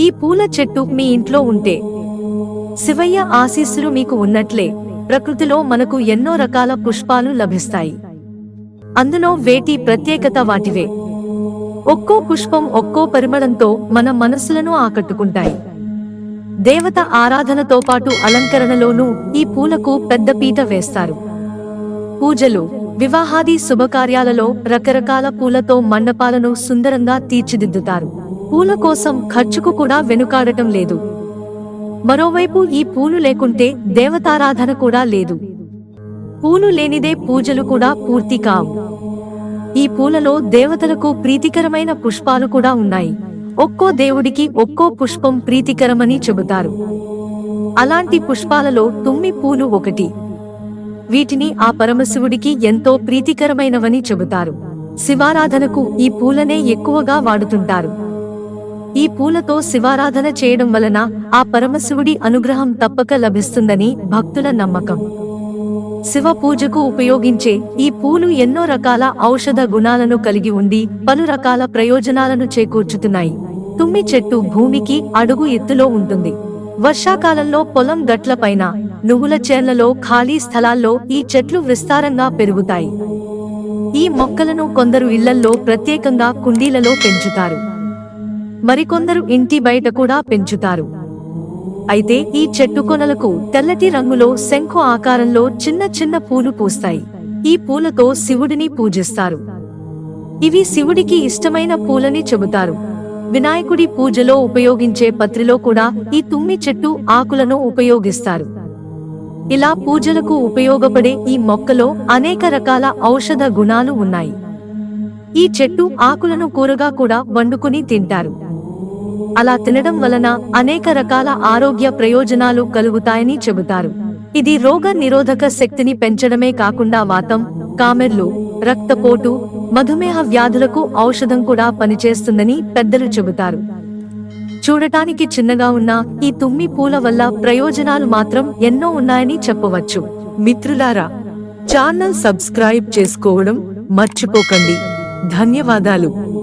ఈ పూల చెట్టు మీ ఇంట్లో ఉంటే. శివయ్య ఆశీస్సులు మీకు ఉన్నట్లే. ప్రకృతిలో మనకు ఎన్నో రకాల పుష్పాలు లభిస్తాయి. అందులో వేటి ప్రత్యేకత వాటివే. ఒక్కో పుష్పం ఒక్కో పరిమళంతో మన మనస్సులను ఆకట్టుకుంటాయి. దేవత ఆరాధనతో పాటు అలంకరణలోనూ ఈ పూలకు పెద్ద పీట వేస్తారు. పూజలు వివాహాది శుభకార్యాలలో రకరకాల పూలతో మండపాలను సుందరంగా తీర్చిదిద్దుతారు. పూల కోసం ఖర్చుకు కూడా వెనుకాడటం లేదు. మరోవైపు ఈ పూలు లేకుంటే దేవతారాధన కూడా లేదు. పూలు లేనిదే పూజలు కూడా పూర్తి కావు. ఈ పూలలో దేవతలకు ప్రీతికరమైన పుష్పాలు కూడా ఉన్నాయి. ఒక్కో దేవుడికి ఒక్కో పుష్పం ప్రీతికరమని చెబుతారు. అలాంటి పుష్పాలలో తుమ్మి పూలు ఒకటి. వీటిని ఆ పరమశివుడికి ఎంతో ప్రీతికరమైనవని చెబుతారు. శివారాధనకు ఈ పూలనే ఎక్కువగా వాడుతుంటారు. ఈ పూలతో శివారాధన చేయడం వలన ఆ పరమశివుడి అనుగ్రహం తప్పక లభిస్తుందని భక్తుల నమ్మకం. శివ పూజకు ఉపయోగించే ఈ పూలు ఎన్నో రకాల ఔషధ గుణాలను కలిగి ఉండి పలు రకాల ప్రయోజనాలను చేకూర్చుతున్నాయి. తుమ్మి చెట్టు భూమికి అడుగు ఎత్తులో ఉంటుంది. వర్షాకాలంలో పొలం గట్లపైన నువ్వుల చేన్లలో ఖాళీ స్థలాల్లో ఈ చెట్లు విస్తారంగా పెరుగుతాయి. ఈ మొక్కలను కొందరు ఇళ్ళల్లో ప్రత్యేకంగా కుండీలలో పెంచుతారు. మరికొందరు ఇంటి బయట కూడా పెంచుతారు. అయితే ఈ చెట్టు కొనలకు తెల్లటి రంగులో శంఖు ఆకారంలో చిన్న చిన్న పూలు పూస్తాయి. ఈ పూలతో శివుడిని పూజిస్తారు. ఇవి శివుడికి ఇష్టమైన పూలని చెబుతారు. వినాయకుడి పూజలో ఉపయోగించే పత్రిలో కూడా ఈ తుమ్మి చెట్టు ఆకులను ఉపయోగిస్తారు. ఇలా పూజలకు ఉపయోగపడే ఈ మొక్కలో అనేక రకాల ఔషధ గుణాలు ఉన్నాయి. ఈ చెట్టు ఆకులను కూరగా కూడా వండుకుని తింటారు. అలా తినడం వలన అనేక రకాల ఆరోగ్య ప్రయోజనాలు కలుగుతాయని చెబుతారు. ఇది రోగ నిరోధక శక్తిని పెంచడమే కాకుండా వాతం కామెర్లు రక్తపోటు మధుమేహ వ్యాధులకు ఔషధం కూడా పనిచేస్తుందని పెద్దలు చెబుతారు. చూడటానికి చిన్నగా ఉన్న ఈ తుమ్మి పూల వల్ల ప్రయోజనాలు మాత్రం ఎన్నో ఉన్నాయని చెప్పవచ్చు. మిత్రులారా ఛానల్ సబ్స్క్రైబ్ చేసుకోవడం మర్చిపోకండి. ధన్యవాదాలు.